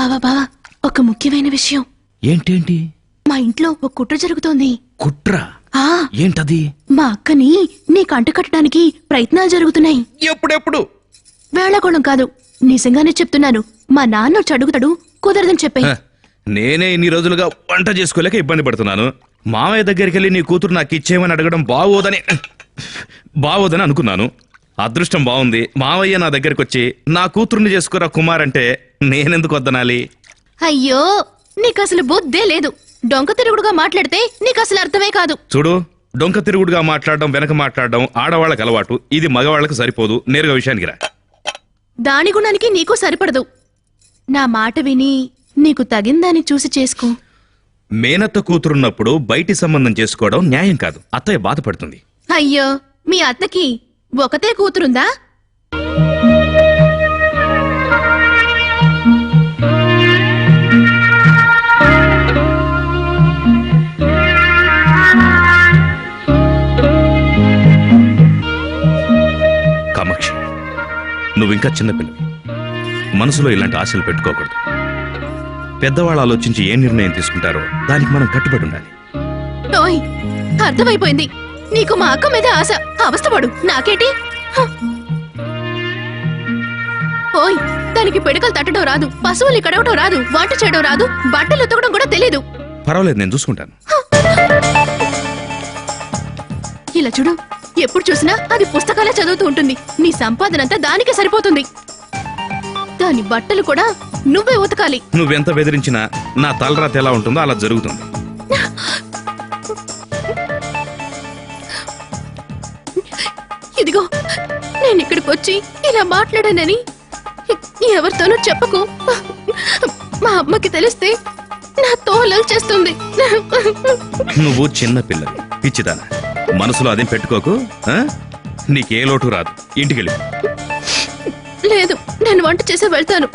బావా బావా ఒక ముఖ్యమైన విషయం. ఏంటేంటి? మా ఇంట్లో ఒక కుట్ర జరుగుతోంది. కుట్ర? ఆ. ఏంటది? మా అక్కని నీ కంట కట్టడానికి ప్రయత్నాలు జరుగుతున్నాయి. ఎప్పుడెప్పుడు? వేళకోళం కాదు. నిజంగానే చెప్తున్నాను. మా నాన్న వచ్చి అడుగుతాడు కుదరదని చెప్పే నేనే ఇన్ని రోజులుగా వంట చేసుకోలేక ఇబ్బంది పడుతున్నాను. మామయ్య దగ్గరికి వెళ్ళి నీ కూతురు నాకు ఇచ్చేయమని అడగడం బాగోదని బాగోదని అనుకున్నాను. అదృష్టం బాగుంది మావయ్య నా దగ్గరికి వచ్చి నా కూతుర్ని చేసుకోరా కుమార్ అంటే నేనెందుకు వద్దనాలి? అయ్యో నీకు అసలు బుద్ధే లేదు. డొంక తిరుగుడుగా మాట్లాడితే నీకు అసలు అర్థమే కాదు. చూడు డొంక తిరుగుడుగా మాట్లాడడం వెనక మాట్లాడడం ఆడవాళ్ళకి అలవాటు. ఇది మగవాళ్ళకి సరిపోదు. నేరుగా విషయానికి రా. దాని గుణానికి నీకు సరిపడదు. నా మాట విని నీకు తగిందాన్ని చూసి చేసుకో. మేనత్త కూతురున్నప్పుడు బయటి సంబంధం చేసుకోవడం న్యాయం కాదు. అత్తయ్య బాధపడుతుంది. అయ్యో మీ అత్తకి ఒకతే కూతురుందా? నువ్వింకా చిన్నపిల్లవి. మనసులో ఇలాంటి ఆశలు పెట్టుకోకూడదు. పెద్దవాళ్ళు ఆలోచించి ఏ నిర్ణయం తీసుకుంటారో దానికి మనం కట్టుబడి ఉండాలి. ఓయ్ అర్థమైపోయింది. నీకు మా అక్క మీద ఆశ అవస్థపడు నాకేటి? హ. ఓయ్ దానికి పిడకలు తట్టడం రాదు పశువులు కడవటం రాదు వంట చేయడం రాదు బట్టలు ఉతకడం కూడా తెలీదు. పర్వాలేదు నేను చూసుకుంటాను. ఇలా చూడు ఎప్పుడు చూసినా అది పుస్తకాలే చదువుతూ ఉంటుంది. నీ సంపాదన అంతా దానికే సరిపోతుంది. దాని బట్టలు కూడా నువ్వే ఉతకాలి. నువ్వెంత బెదిరించినా నా తలరాత ఎలా ఉంటుందో అలా జరుగుతుంది. ఇదిగో నేను ఇక్కడికి వచ్చి ఇలా మాట్లాడానని ఎవరితోనూ చెప్పకు. మా అమ్మకి తెలిస్తే నా తోలలు చేస్తుంది నువ్వు చిన్న పిల్లవి పిచ్చిదానా. మనసులో అదేం పెట్టుకోకు ఆ? నీకే లోటు రాదు. ఇంటికెళ్ళి. లేదు నేను వంట చేసే వెళ్తాను.